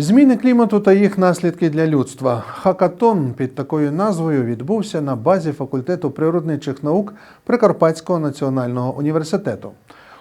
Зміни клімату та їх наслідки для людства. Хакатон під такою назвою відбувся на базі факультету природничих наук Прикарпатського національного університету.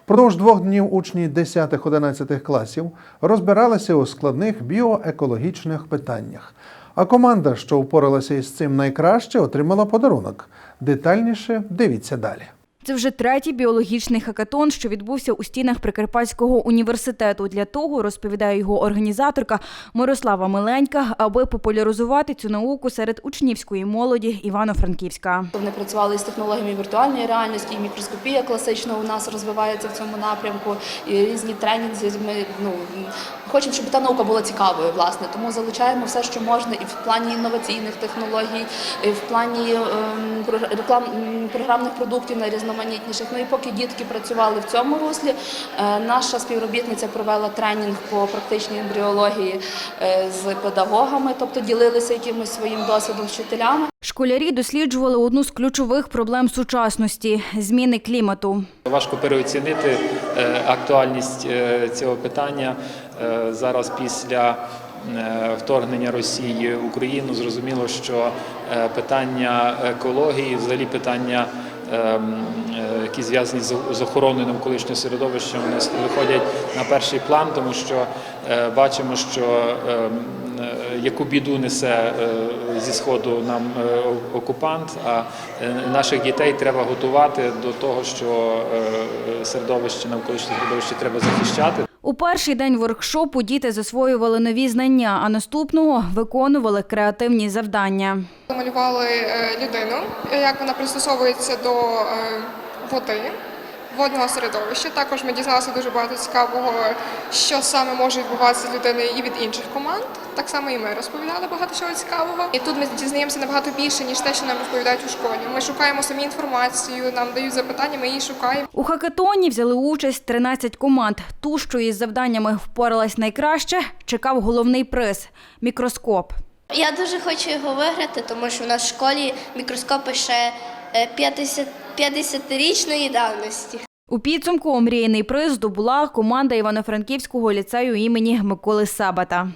Впродовж двох днів учні 10-11 класів розбиралися у складних біоекологічних питаннях. А команда, що впоралася із цим найкраще, отримала подарунок. Детальніше дивіться далі. Це вже третій біологічний хакатон, що відбувся у стінах Прикарпатського університету. Для того розповідає його організаторка Мирослава Миленька, аби популяризувати цю науку серед учнівської молоді Івано-Франківська. Вони працювали з технологіями віртуальної реальності, і мікроскопія класична у нас розвивається в цьому напрямку, і різні тренінги. Ми ну хочемо, щоб та наука була цікавою, власне. Тому залучаємо все, що можна, і в плані інноваційних технологій, і в плані ем, про- реклам м, програмних продуктів найрізноманітніших. Ну і поки дітки працювали в цьому руслі, е, наша співробітниця провела тренінг по практичній ембріології е, з педагогами, тобто ділилися якимось своїм досвідом з вчителями. Школярі досліджували одну з ключових проблем сучасності зміни клімату. Важко переоцінити е, актуальність цього питання зараз після вторгнення Росії в Україну. Зрозуміло, що питання екології, взагалі питання. Ем, е, Які зв'язані з охороною навколишнього середовища, вони виходять на перший план, тому що е, бачимо, що ем, е, яку біду несе зі сходу нам окупант. А наших дітей треба готувати до того, що середовище навколишнє середовище треба захищати. У перший день воркшопу діти засвоювали нові знання, а наступного виконували креативні завдання. Малювали е, людину, як вона пристосовується до е, води, водного середовища. Також ми дізналися дуже багато цікавого, що саме може відбуватися з людиною і від інших команд. Так само і ми розповідали багато чого цікавого. І тут ми дізнаємося набагато більше, ніж те, що нам розповідають у школі. Ми шукаємо самі інформацію, нам дають запитання, ми її шукаємо. У хакатоні взяли участь 13 команд. Ту, що із завданнями впоралась найкраще, чекав головний приз мікроскоп. Я дуже хочу його виграти, тому що в нас в школі мікроскопи ще е, 50 50-річної давності. У підсумку омріяний приз здобула команда Івано-Франківського ліцею імені Миколи Сабата.